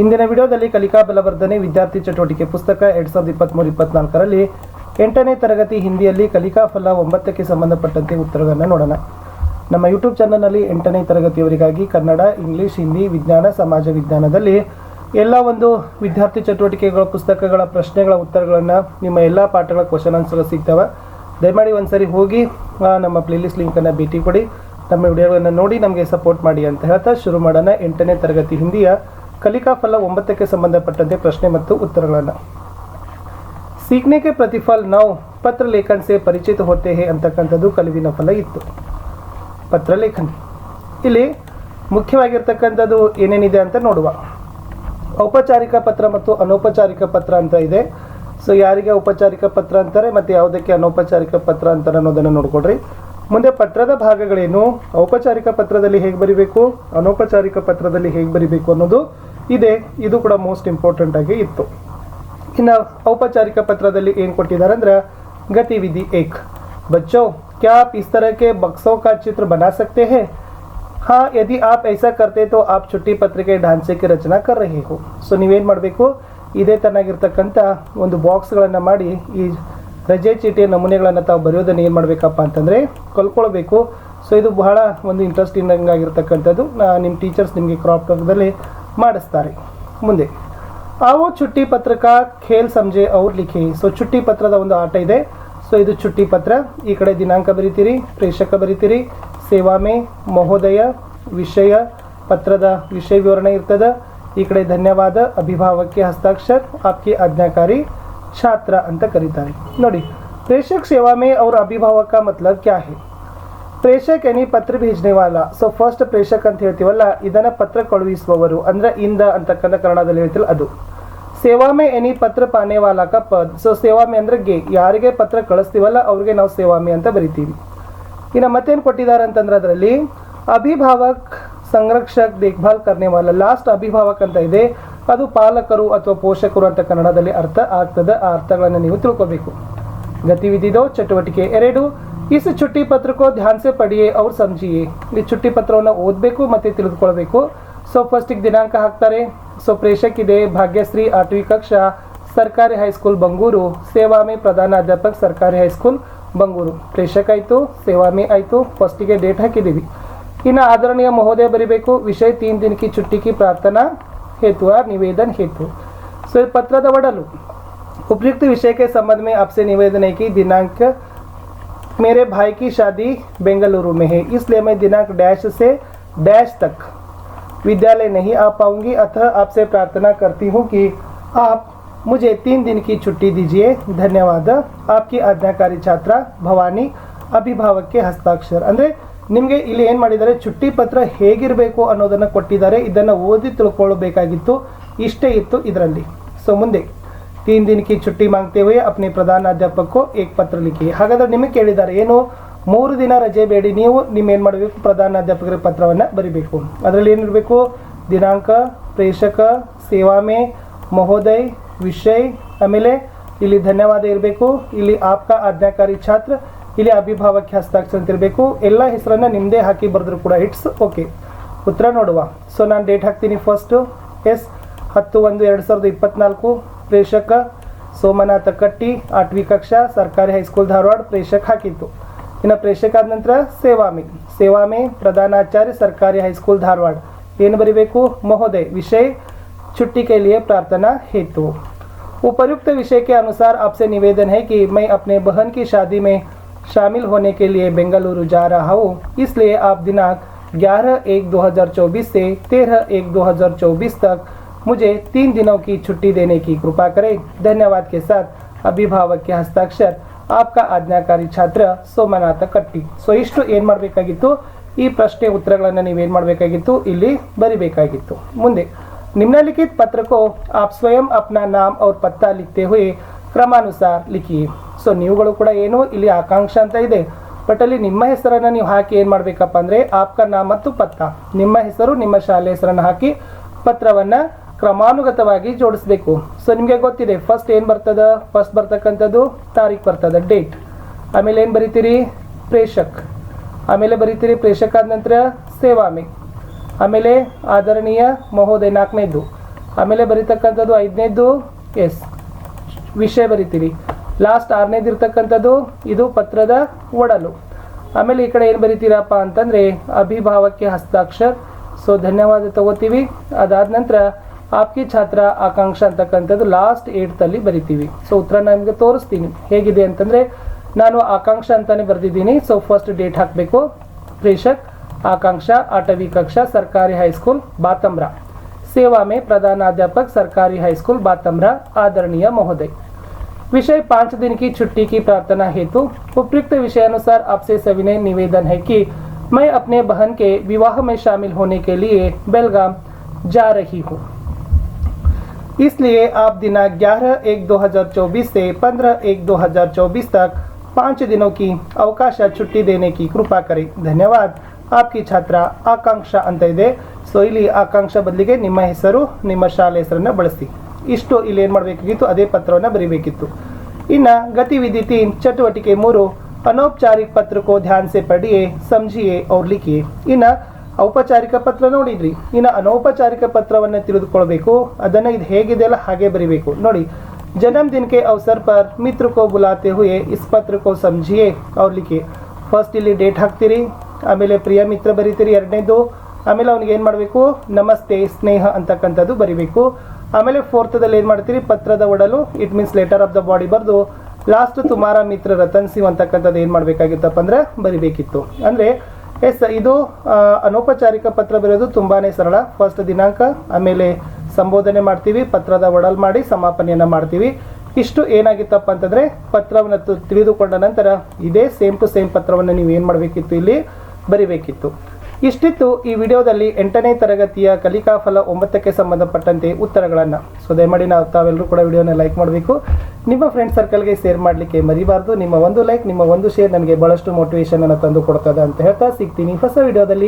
ಇಂದಿನ ವಿಡಿಯೋದಲ್ಲಿ ಕಲಿಕಾ ಬಲವರ್ಧನೆ ವಿದ್ಯಾರ್ಥಿ ಚಟುವಟಿಕೆ ಪುಸ್ತಕ ಎರಡ್ ಸಾವಿರದ ಇಪ್ಪತ್ತ್ಮೂರು ಇಪ್ಪತ್ನಾಲ್ಕರಲ್ಲಿ ಎಂಟನೇ ತರಗತಿ ಹಿಂದಿಯಲ್ಲಿ ಕಲಿಕಾ ಫಲ ಒಂಬತ್ತಕ್ಕೆ ಸಂಬಂಧಪಟ್ಟಂತೆ ಉತ್ತರಗಳನ್ನು ನೋಡೋಣ. ನಮ್ಮ ಯೂಟ್ಯೂಬ್ ಚಾನಲ್ನಲ್ಲಿ ಎಂಟನೇ ತರಗತಿಯವರಿಗಾಗಿ ಕನ್ನಡ ಇಂಗ್ಲಿಷ್ ಹಿಂದಿ ವಿಜ್ಞಾನ, ಸಮಾಜ ವಿಜ್ಞಾನದಲ್ಲಿ ಎಲ್ಲ ಒಂದು ವಿದ್ಯಾರ್ಥಿ ಚಟುವಟಿಕೆಗಳ ಪುಸ್ತಕಗಳ ಪ್ರಶ್ನೆಗಳ ಉತ್ತರಗಳನ್ನು ನಿಮ್ಮ ಎಲ್ಲ ಪಾಠಗಳ ಕ್ವಶನ್ ಆನ್ಸರ್ ಸಿಗ್ತವೆ. ದಯಮಾಡಿ ಒಂದ್ಸರಿ ಹೋಗಿ ನಮ್ಮ ಪ್ಲೇಲಿಸ್ಟ್ ಲಿಂಕನ್ನು ಭೇಟಿ ಕೊಡಿ. ತಮ್ಮ ವಿಡಿಯೋಗಳನ್ನು ನೋಡಿ ನಮಗೆ ಸಪೋರ್ಟ್ ಮಾಡಿ ಅಂತ ಹೇಳ್ತಾ ಶುರು ಮಾಡೋಣ. ಎಂಟನೇ ತರಗತಿ ಹಿಂದಿಯ ಕಲಿಕಾ ಫಲ ಒಂಬತ್ತಕ್ಕೆ ಸಂಬಂಧಪಟ್ಟಂತೆ ಪ್ರಶ್ನೆ ಮತ್ತು ಉತ್ತರಗಳನ್ನು. ಸೀಕ್ನೆಗೆ ಪ್ರತಿಫಲ ನಾವು ಪತ್ರಲೇಖನ್ ಸೇ ಪರಿಚಿತ ಹೋತೆ ಹೇ ಅಂತಕ್ಕಂಥದ್ದು ಕಲಿವಿನ ಫಲ ಇತ್ತು. ಪತ್ರ ಲೇಖನ ಇಲ್ಲಿ ಮುಖ್ಯವಾಗಿರ್ತಕ್ಕಂಥದ್ದು ಏನೇನಿದೆ ಅಂತ ನೋಡುವ. ಔಪಚಾರಿಕ ಪತ್ರ ಮತ್ತು ಅನೌಪಚಾರಿಕ ಪತ್ರ ಅಂತ ಇದೆ. ಸೊ ಯಾರಿಗೆ ಔಪಚಾರಿಕ ಪತ್ರ ಅಂತಾರೆ ಮತ್ತು ಯಾವುದಕ್ಕೆ ಅನೌಪಚಾರಿಕ ಪತ್ರ ಅಂತಾರೆ ಅನ್ನೋದನ್ನು ನೋಡ್ಕೊಳ್ರಿ. ಮುಂದೆ ಪತ್ರದ ಭಾಗಗಳೇನು? ಔಪಚಾರಿಕ ಪತ್ರದಲ್ಲಿ ಹೇಗೆ ಬರಿಬೇಕು? ಅನೌಪಚಾರಿಕ ಪತ್ರದಲ್ಲಿ ಹೇಗೆ ಬರಿಬೇಕು ಅನ್ನೋದು ಇದೆ. ಇದು ಕೂಡ ಮೋಸ್ಟ್ ಇಂಪಾರ್ಟೆಂಟ್ ಆಗಿ ಇತ್ತು. ಇನ್ನು ಔಪಚಾರಿಕ ಪತ್ರದಲ್ಲಿ ಏನು ಕೊಟ್ಟಿದ್ದಾರೆ ಅಂದ್ರೆ, ಗತಿವಿಧಿ ಏಕ್. ಬಚ್ಚೋ, ಕ್ಯಾ ಇಸ್ ತರಕ್ಕೆ ಬಕ್ಸೋ ಕಾ ಚಿತ್ರ ಬನಾ ಸಕ್ತೆ ಹೇ? ಹಾ, ಯದಿ ಆಪ್ ಐಸಾ ಕರ್ತೆ ತೋ ಆಪ್ ಚುಟ್ಟಿ ಪತ್ರಿಕೆ ಢಾಂಚೆಗೆ ರಚನಾ ಕರ್ ಹೇಗು ಸೊ ನೀವೇನು ಮಾಡಬೇಕು? ಇದೇ ತರನಾಗಿರ್ತಕ್ಕಂಥ ಒಂದು ಬಾಕ್ಸ್ಗಳನ್ನು ಮಾಡಿ ಈ ರಜೆ ಚೀಟಿಯ ನಮೂನೆಗಳನ್ನು ತಾವು ಬರೆಯೋದನ್ನು ಏನು ಮಾಡಬೇಕಪ್ಪ ಅಂತಂದರೆ ಕಲ್ಕೊಳ್ಬೇಕು ಸೊ ಇದು ಬಹಳ ಒಂದು ಇಂಟ್ರೆಸ್ಟಿಂಗ್ ಆಗಿರ್ತಕ್ಕಂಥದ್ದು. ನಿಮ್ಮ ಟೀಚರ್ಸ್ ನಿಮಗೆ ಕ್ರಾಪ್ ಟಾಕ್ದಲ್ಲಿ ಮಾಡಿಸ್ತಾರೆ. ಮುಂದೆ, ಅವು ಚುಟ್ಟಿ ಪತ್ರಕ ಖೇಲ್ ಸಂಜೆ ಅವ್ರ ಲಿಖಿ. ಸೊ ಚುಟ್ಟಿ ಪತ್ರದ ಒಂದು ಆಟ ಇದೆ. ಸೊ ಇದು ಚುಟ್ಟಿ ಪತ್ರ. ಈ ಕಡೆ ದಿನಾಂಕ ಬರಿತೀರಿ, ಪ್ರೇಷಕ ಬರಿತೀರಿ. ಸೇವಾಮೆ ಮಹೋದಯ, ವಿಷಯ, ಪತ್ರದ ವಿಷಯ ವಿವರಣೆ ಇರ್ತದೆ. ಈ ಕಡೆ ಧನ್ಯವಾದ, ಅಭಿಭಾವಕ್ಕೆ ಹಸ್ತಾಕ್ಷರ್, ಆಪ್ಕೆ ಆಜ್ಞಾಕಾರಿ. ಛಾತ್ರ ಅಂತ ಕರೀತಾರೆ ನೋಡಿ ಪ್ರೇಷಕ್ ಸೇವಾ में और ಅಭಿಭಾವಕ ಮತ್ಲಬ್ ಕ್ಯಾ ಹೇ ಪ್ರೇಷಕ್ ಎನಿ ಪತ್ರ ಭೇಜ್ನೆವಾಲ ಸೊ ಫಸ್ಟ್ ಪ್ರೇಷಕ್ ಅಂತ ಹೇಳ್ತೀವಲ್ಲ ಇದನ್ನ ಪತ್ರ ಕಳುಹಿಸುವವರು ಅಂದ್ರೆ ಇಂದ ಅಂತಕ್ಕಂಥ ಕನ್ನಡದಲ್ಲಿ ಹೇಳ್ತಿಲ್ಲ ಅದು ಸೇವಾಮೆ ಎನಿ ಪತ್ರ ಪಾನೇವಾಲಕ ಪದ್ ಸೊ ಸೇವಾಮೆ ಅಂದ್ರೆ ಗೆ ಯಾರಿಗೆ ಪತ್ರ ಕಳಿಸ್ತೀವಲ್ಲ ಅವ್ರಿಗೆ ನಾವು ಸೇವಾಮೆ ಅಂತ ಬರಿತೀವಿ ಇನ್ನು ಮತ್ತೇನು ಕೊಟ್ಟಿದ್ದಾರೆ ಅಂತಂದ್ರೆ ಅದರಲ್ಲಿ ಅಭಿಭಾವಕ್ ಸಂರಕ್ಷಕ್ ದೇಖ್ಭಾಲ್ ಕರ್ನೆವಾಲ ಲಾಸ್ಟ್ ಅಭಿಭಾವಕ್ ಅಂತ ಇದೆ ಅದು ಪಾಲಕರು ಅಥವಾ ಪೋಷಕರು ಅಂತ ಕನ್ನಡದಲ್ಲಿ ಅರ್ಥ ಆಗ್ತದೆ, ಆ ಅರ್ಥಗಳನ್ನು ನೀವು ತಿಳ್ಕೋಬೇಕು. ಗತಿವಿಧಿದೋ ಚಟುವಟಿಕೆ ಎರಡು ಇಸ್ ಚುಟ್ಟಿ ಪತ್ರಕ್ಕೋ ಧ್ಯಾನ್ಸೆ ಪಡೆಯೇ, ಅವ್ರು ಸಮಜಿಯೇ ಈ ಚುಟ್ಟಿ ಪತ್ರವನ್ನು ಓದಬೇಕು ಮತ್ತು ತಿಳಿದುಕೊಳ್ಬೇಕು. ಸೊ ಫಸ್ಟಿಗೆ ದಿನಾಂಕ ಹಾಕ್ತಾರೆ. ಸೊ ಪ್ರೇಷಕ್ ಇದೆ, ಭಾಗ್ಯಶ್ರೀ ಆಟವಿ ಕಕ್ಷಾ, ಸರ್ಕಾರಿ ಹೈಸ್ಕೂಲ್ ಬಂಗೂರು, ಸೇವಾಮಿ ಪ್ರಧಾನ ಅಧ್ಯಾಪಕ ಸರ್ಕಾರಿ ಹೈಸ್ಕೂಲ್ ಬಂಗೂರು. ಪ್ರೇಷಕ್ ಆಯಿತು, ಸೇವಾಮಿ ಆಯಿತು ಫಸ್ಟಿಗೆ ಡೇಟ್ ಹಾಕಿದ್ದೀವಿ. ಇನ್ನು ಆದರಣೀಯ ಮಹೋದಯ ಬರಿಬೇಕು, ವಿಷಯ ತೀನ್ ದಿನಕ್ಕೆ ಚುಟ್ಟಿಕಿ ಪ್ರಾರ್ಥನಾ. हेतु और निवेदन हेतु। सो पत्र तो द उपयुक्त विषय के संबंध में आपसे निवेदन है कि दिनांक मेरे भाई की शादी बेंगलुरु में है, इसलिए मैं दिनांक डैश से डैश तक विद्यालय नहीं आ पाऊँगी। अतः आपसे प्रार्थना करती हूँ कि आप मुझे तीन दिन की छुट्टी दीजिए। धन्यवाद। आपकी आज्ञाकारी छात्रा भवानी, अभिभावक के हस्ताक्षर। अंदर ನಿಮಗೆ ಇಲ್ಲಿ ಏನು ಮಾಡಿದ್ದಾರೆ? ಚುಟ್ಟಿ ಪತ್ರ ಹೇಗಿರಬೇಕು ಅನ್ನೋದನ್ನು ಕೊಟ್ಟಿದ್ದಾರೆ. ಇದನ್ನು ಓದಿ ತಿಳ್ಕೊಳ್ಬೇಕಾಗಿತ್ತು. ಇಷ್ಟೇ ಇತ್ತು ಇದರಲ್ಲಿ. ಸೊ ಮುಂದೆ. ತೀನ್ ದಿನಕ್ಕೆ ಚುಟ್ಟಿ ಮಾಂಗ್ತೇವೆ ಅಪ್ನಿ ಪ್ರಧಾನಾಧ್ಯಾಪಕರು ಏಕ್ ಪತ್ರ ಲಿಖಿ. ಹಾಗಾದ್ರೆ ನಿಮಗೆ ಕೇಳಿದ್ದಾರೆ, ಏನು? ಮೂರು ದಿನ ರಜೆ ಬೇಡಿ, ನೀವು ನಿಮ್ಮ ಏನು ಮಾಡಬೇಕು? ಪ್ರಧಾನಾಧ್ಯಾಪಕರಿಗೆ ಪತ್ರವನ್ನು ಬರಿಬೇಕು. ಅದರಲ್ಲಿ ಏನಿರಬೇಕು? ದಿನಾಂಕ, ಪ್ರೇಷಕ, ಸೇವಾಮೆ, ಮಹೋದಯ, ವಿಷಯ, ಆಮೇಲೆ ಇಲ್ಲಿ ಧನ್ಯವಾದ ಇರಬೇಕು. ಇಲ್ಲಿ ಆಪ್ಕ ಆಜ್ಞಾಕಾರಿ ಛಾತ್ರ ಇಲ್ಲಿ ಅಭಿಭಾವಕ್ಕೆ ಹಸ್ತಾಕ್ಷರ ಅಂತ ಇರಬೇಕು ಎಲ್ಲ ಹೆಸರನ್ನ ನಿಮ್ಮದೇ ಹಾಕಿ ಬರೆದ್ರು ಕೂಡ ಇಟ್ಸ್ ಓಕೆ ಉತ್ತರ ನೋಡುವ ಸೊ ನಾನು ಡೇಟ್ ಹಾಕ್ತೀನಿ ಫಸ್ಟು ಎಸ್ ಹತ್ತು ಒಂದು ಎರಡು ಸಾವಿರದ ಇಪ್ಪತ್ನಾಲ್ಕು ಪ್ರೇಷಕ ಸೋಮನಾಥ ಕಟ್ಟಿ ಆಠವಿ ಕಕ್ಷಾ ಸರ್ಕಾರಿ ಹೈಸ್ಕೂಲ್ ಧಾರವಾಡ ಪ್ರೇಷಕ್ ಹಾಕಿತ್ತು ಇನ್ನು ಪ್ರೇಷಕ ಆದ ನಂತರ ಸೇವಾಮಿ ಸೇವಾಮೆ ಪ್ರಧಾನಾಚಾರ್ಯ ಸರ್ಕಾರಿ ಹೈಸ್ಕೂಲ್ ಧಾರವಾಡ ಏನು ಬರಿಬೇಕು ಮಹೋದಯ ವಿಷಯ छुट्टी के लिए प्रार्थना हेतु उपयुक्त विषय के अनुसार आपसे निवेदन है कि मैं अपने बहन की शादी में शामिल होने के लिए बेंगलुरु जा रहा हूँ इसलिए आप दिनांक 11 एक 2024 से 13 एक 2024 तक मुझे तीन दिनों की छुट्टी देने की कृपा करें धन्यवाद के साथ ಅಭಿಭಾವಕ के ಹಸ್ತಾಕ್ಷರ ಆಪ್ಕ ಆಜ್ಞಾಕಾರಿ ಛಾತ್ರ ಸೋಮನಾಥ ಕಟ್ಟಿ ಸೊ ಇಷ್ಟು ಏನು ಮಾಡಬೇಕಾಗಿತ್ತು ಈ ಪ್ರಶ್ನೆ ಉತ್ತರಗಳನ್ನು ನೀವೇನು ಮಾಡಬೇಕಾಗಿತ್ತು ಇಲ್ಲಿ ಬರಿಬೇಕಾಗಿತ್ತು ಮುಂದೆ निम्नलिखित पत्र को आप स्वयं अपना नाम और पत्ता लिखते हुए ಕ್ರಮಾನುಸಾರ ಲಿಖಿ. ಸೊ ನೀವುಗಳು ಕೂಡ ಏನು ಇಲ್ಲಿ ಆಕಾಂಕ್ಷ ಅಂತ ಇದೆ. ಬಟ್ ಅಲ್ಲಿ ನಿಮ್ಮ ಹೆಸರನ್ನು ನೀವು ಹಾಕಿ ಏನು ಮಾಡಬೇಕಪ್ಪ ಅಂದರೆ ಆಪ್ಕ ನಾಮ ಮತ್ತು ಪತ್ತ ನಿಮ್ಮ ಹೆಸರು, ನಿಮ್ಮ ಶಾಲೆ ಹೆಸರನ್ನು ಹಾಕಿ ಪತ್ರವನ್ನು ಕ್ರಮಾನುಗತವಾಗಿ ಜೋಡಿಸ್ಬೇಕು. ಸೊ ನಿಮಗೆ ಗೊತ್ತಿದೆ ಫಸ್ಟ್ ಏನು ಬರ್ತದ? ಫಸ್ಟ್ ಬರ್ತಕ್ಕಂಥದ್ದು ತಾರೀಖು ಬರ್ತದ ಡೇಟ್ ಆಮೇಲೆ ಏನು ಬರಿತೀರಿ? ಪ್ರೇಷಕ್. ಆಮೇಲೆ ಬರಿತೀರಿ ಪ್ರೇಷಕ ಆದ ನಂತರ ಸೇವಾಮಿ. ಆಮೇಲೆ ಆದರಣೀಯ ಮಹೋದಯ ನಾಲ್ಕನೇದ್ದು. ಆಮೇಲೆ ಬರೀತಕ್ಕಂಥದ್ದು ಐದನೇದ್ದು ಎಸ್. ವಿಷಯ ಬರಿತೀರಿ ಲಾಸ್ಟ್ ಆರನೇದು ಇರ್ತಕ್ಕಂಥದ್ದು, ಇದು ಪತ್ರದ ಒಡಲು. ಆಮೇಲೆ ಈ ಕಡೆ ಏನು ಬರಿತೀರಪ್ಪ ಅಂತಂದರೆ, ಅಭಿಭಾವಕ್ಕೆ ಹಸ್ತಾಕ್ಷರ. ಸೊ ಧನ್ಯವಾದ ತಗೋತೀವಿ. ಅದಾದ ನಂತರ, ಆಪ್ಕಿ ಛಾತ್ರ ಆಕಾಂಕ್ಷ ಅಂತಕ್ಕಂಥದ್ದು ಲಾಸ್ಟ್ ಏಟ್ತಲ್ಲಿ ಬರಿತೀವಿ. ಸೊ ಉತ್ತರ ನಿಮಗೆ ತೋರಿಸ್ತೀನಿ. ಹೇಗಿದೆ ಅಂತಂದರೆ, ನಾನು ಆಕಾಂಕ್ಷ ಅಂತಲೇ ಬರೆದಿದ್ದೀನಿ. ಸೊ ಫಸ್ಟ್ ಡೇಟ್ ಹಾಕಬೇಕು. ಪ್ರೇಷಕ್, ಆಕಾಂಕ್ಷ, ಆಟವಿ ಕಕ್ಷಾ, ಸರ್ಕಾರಿ ಹೈಸ್ಕೂಲ್ ಬಾತಮ್ರ ಸೇವಾ ಮೇ ಪ್ರಧಾನಾಧ್ಯಾಪಕ, ಸರ್ಕಾರಿ ಹೈಸ್ಕೂಲ್ ಬಾತಮ್ರ ಆದರಣೀಯ ಮಹೋದಯ್. विषय पाँच दिन की छुट्टी की प्रार्थना हेतु उपयुक्त विषय अनुसार आपसे सभी ने निवेदन है कि मैं अपने बहन के विवाह में शामिल होने के लिए बेलगाम जा रही हूँ। इसलिए आप दिनांक 11 एक 2024 से 15 एक 2024 तक पाँच दिनों की अवकाश छुट्टी देने की कृपा करें। धन्यवाद। आपकी छात्रा आकांक्षा ಅಂತ सोईली आकांक्षा ಇಲ್ಲಿ निम्न ಬದಲಿಗೆ ನಿಮ್ಮ ಹೆಸರು ನಿಮ್ಮ ಶಾಲೆ ಇಷ್ಟು ಇಲ್ಲಿ ಏನು ಮಾಡಬೇಕಾಗಿತ್ತು ಅದೇ ಪತ್ರವನ್ನು ಬರೀಬೇಕಿತ್ತು ಇನ್ನು गतिविधि तीन ಚಟುವಟಿಕೆ ಮೂರು अनौपचारिक पत्र को ध्यान से पढ़िए समझिए और लिखिए ಇನ್ನು ಔಪಚಾರಿಕ ಪತ್ರ ನೋಡಿದ್ರಿ ಇನ್ನು ಅನೌಪಚಾರಿಕ ಪತ್ರವನ್ನು ತಿಳಿದುಕೊಳ್ಬೇಕು ಅದನ್ನು ಇದು ಹೇಗಿದೆಯಲ್ಲ ಹಾಗೆ ಬರಿಬೇಕು ನೋಡಿ जन्मदिन के अवसर पर मित्र को बुलाते हुए इस पत्र को समझिए और लिखिए ಫಸ್ಟ್ ಇಲ್ಲಿ ಡೇಟ್ ಹಾಕ್ತೀರಿ ಆಮೇಲೆ ಪ್ರಿಯ ಮಿತ್ರ ಬರೀತೀರಿ ಎರಡನೇದು ಆಮೇಲೆ ಅವ್ನಿಗೆ ಏನು ಮಾಡಬೇಕು? ನಮಸ್ತೆ, ಸ್ನೇಹ ಅಂತಕ್ಕಂಥದ್ದು ಬರಿಬೇಕು. ಆಮೇಲೆ ಫೋರ್ತದಲ್ಲಿ ಏನು ಮಾಡ್ತೀರಿ? ಪತ್ರದ ಒಡಲು. It means letter of the body ಬರೆದು ಲಾಸ್ಟ್ ತುಮಾರ ಮಿತ್ರ ರತನ್ ಸಿಂಗ್ ಅಂತಕ್ಕಂಥದ್ದು ಏನು ಮಾಡಬೇಕಾಗಿತ್ತಪ್ಪ ಅಂದ್ರೆ ಬರಿಬೇಕಿತ್ತು. ಅಂದರೆ ಎಸ್, ಇದು ಅನೌಪಚಾರಿಕ ಪತ್ರ ಬರೆಯೋದು ತುಂಬಾ ಸರಳ. ಫಸ್ಟ್ ದಿನಾಂಕ, ಆಮೇಲೆ ಸಂಬೋಧನೆ ಮಾಡ್ತೀವಿ, ಪತ್ರದ ಒಡಲ್ ಮಾಡಿ ಸಮಾಪನೆಯನ್ನು ಮಾಡ್ತೀವಿ. ಇಷ್ಟು ಏನಾಗಿತ್ತಪ್ಪ ಅಂತಂದರೆ ಪತ್ರವನ್ನು ತಿಳಿದುಕೊಂಡ ನಂತರ ಇದೇ ಸೇಮ್ ಟು ಸೇಮ್ ಪತ್ರವನ್ನು ನೀವು ಏನು ಮಾಡಬೇಕಿತ್ತು ಇಲ್ಲಿ? ಬರಿಬೇಕಿತ್ತು. ಇಷ್ಟಿತ್ತು ಈ ವಿಡಿಯೋದಲ್ಲಿ ಎಂಟನೇ ತರಗತಿಯ ಕಲಿಕಾ ಫಲ ಒಂಬತ್ತಕ್ಕೆ ಸಂಬಂಧಪಟ್ಟಂತೆ ಉತ್ತರಗಳನ್ನು. ಸೊ ದಯಮಾಡಿ ನಾವು ತಾವೆಲ್ಲರೂ ಕೂಡ ವಿಡಿಯೋನ ಲೈಕ್ ಮಾಡಬೇಕು. ನಿಮ್ಮ ಫ್ರೆಂಡ್ ಸರ್ಕಲ್ಗೆ ಶೇರ್ ಮಾಡಲಿಕ್ಕೆ ಮರಿಬಾರ್ದು. ನಿಮ್ಮ ಒಂದು ಲೈಕ್ ನಿಮ್ಮ ಒಂದು ಶೇರ್ ನನಗೆ ಬಹಳಷ್ಟು ಮೋಟಿವೇಶನ್ ಅನ್ನು ತಂದು ಕೊಡ್ತದೆ ಅಂತ ಹೇಳ್ತಾ ಸಿಗ್ತೀನಿ. ಹೊಸ ವಿಡಿಯೋದಲ್ಲಿ